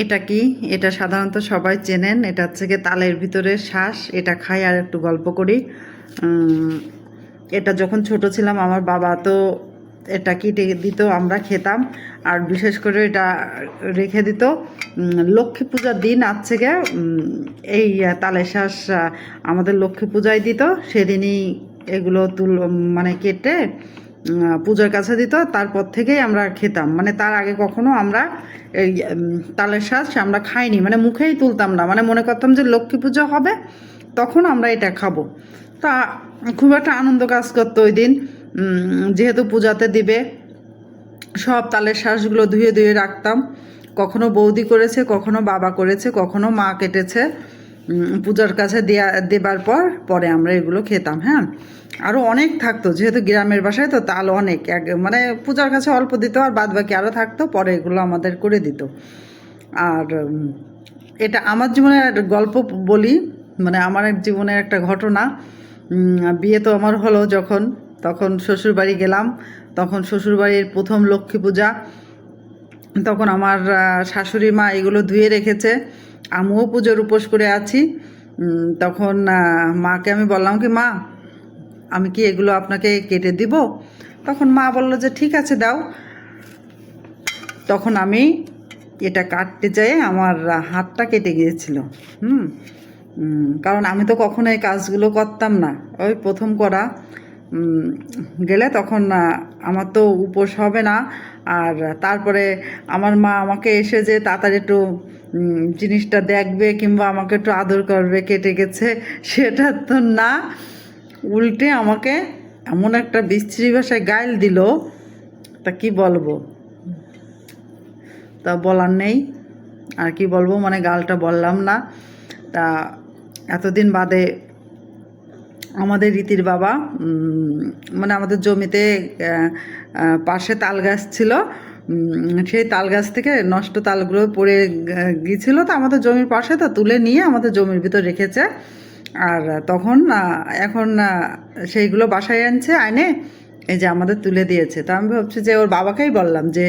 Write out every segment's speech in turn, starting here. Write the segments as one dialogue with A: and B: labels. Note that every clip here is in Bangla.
A: এটা কি? এটা সাধারণত সবাই চেনেন। এটা হচ্ছে গিয়ে তালের ভিতরে শ্বাস এটা খাই আর একটু গল্প করি। এটা যখন ছোট ছিলাম, আমার বাবা তো এটা কেটে দিত, আমরা খেতাম। আর বিশেষ করে এটা রেখে দিত। লক্ষ্মী পূজার দিন আজ থেকে এই তালের শ্বাস আমাদের লক্ষ্মী পূজায় দিত। সেদিনই এগুলো তুল মানে কেটে পূজার কাছে দিত, তারপর থেকেই আমরা খেতাম। মানে তার আগে কখনো আমরা এই তালের শ্বাস আমরা খাইনি মানে মুখেই তুলতাম না। মানে মনে করতাম যে লক্ষ্মী পুজো হবে, তখন আমরা এটা খাব। তা খুব একটা আনন্দ কাজ করতো ওই দিন। যেহেতু পূজাতে দিবে, সব তালের শ্বাসগুলো ধুয়ে ধুয়ে রাখতাম। কখনো বৌদি করেছে, কখনো বাবা করেছে, কখনো মা কেটেছে। পূজার কাছে দেয়া, দেবার পর পরে আমরা এগুলো খেতাম হ্যাঁ? আরও অনেক থাকতো, যেহেতু গ্রামের বাসায় তো তাল অনেক, এক মানে পূজার কাছে অল্প দিত আর বাদ বাকি আরও থাকতো, পরে এগুলো আমাদের করে দিত। আর এটা আমার জীবনে গল্প বলি মানে আমার এক জীবনের একটা ঘটনা। বিয়ে তো আমার হলো যখন, তখন শ্বশুরবাড়ি গেলাম, তখন শ্বশুরবাড়ির প্রথম লক্ষ্মী পূজা। তখন আমার শাশুড়ি মা এগুলো ধুয়ে রেখেছে। আমিও পুজোর উপোস করে আছি। তখন মাকে আমি বললাম কি, মা, আমি কি এগুলো আপনাকে কেটে দিব? তখন মা বলল যে, ঠিক আছে, দাও। তখন আমি এটা কাটতে যেয়ে আমার হাতটা কেটে গিয়েছিল। হুম? কারণ আমি তো কখনো এই কাজগুলো করতাম না। ওই প্রথম করা। গেলে তখন আমার তো উপোস হবে না। আর তারপরে আমার মা আমাকে এসে যে তাড়াতাড়ি একটু জিনিসটা দেখবে কিংবা আমাকে একটু আদর করবে, কেটে গেছে, সেটা তো না। উল্টে আমাকে এমন একটা বিশ্রী ভাষায় গাইল দিল, তা কি বলব? তা বলার নেই। আর কি বলব? মানে গালটা বললাম না। তা এতদিন বাদে আমাদের রীতির বাবা মানে আমাদের জমিতে পাশে তাল গাছ ছিল সেই তাল গাছ থেকে নষ্ট তালগুলো পড়ে গিয়েছিল। তো আমাদের জমির পাশে তো তুলে নিয়ে আমাদের জমির ভিতর রেখেছে। আর তখন এখন সেইগুলো বাসায় আনছে আনে এই যে আমাদের তুলে দিয়েছে। তা আমি ভাবছি যে ওর বাবাকেই বললাম যে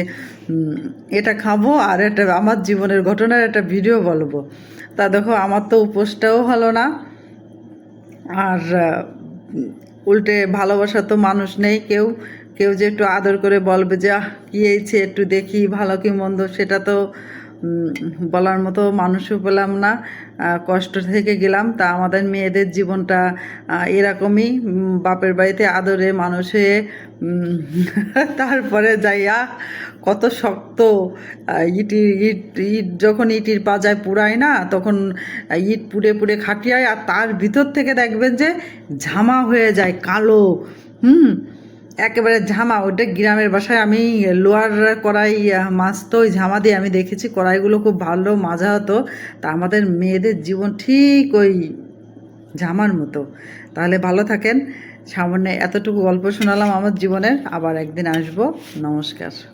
A: এটা খাব আর একটা আমার জীবনের ঘটনার একটা ভিডিও বলব। তা দেখো, আমার তো উপোসটাও হলো না। আর উল্টে ভালোবাসা তো মানুষ নেই। কেউ কেউ যে একটু আদর করে বলবে যা কি হয়েছে একটু দেখি, ভালো কি মন্দ? সেটা তো বলার মতো মানুষও পেলাম না কষ্ট থেকে গেলাম। তা আমাদের মেয়েদের জীবনটা এরকমই বাপের বাড়িতে আদরে মানুষ হয়ে তারপরে যাইয়া কত শক্ত ইটির, ইট ইট যখন ইটির পাজায় পুরায় না, তখন ইট পুড়ে পুড়ে খাটিয়ায়, আর তার ভিতর থেকে দেখবেন যে ঝামা হয়ে যায়, কালো, হুম? একেবারে ঝামা, ওটা গ্রামের বাসায় আমি লোয়ার কড়াই মাছ তো ওই ঝামা দিয়ে আমি দেখেছি, কড়াইগুলো খুব ভালো, মাজা হতো। তা আমাদের মেয়েদের জীবন ঠিক ওই ঝামার মতো। তাহলে ভালো থাকেন। সামনে এতটুকু গল্প শোনালাম আমার জীবনের, আবার একদিন আসব। নমস্কার।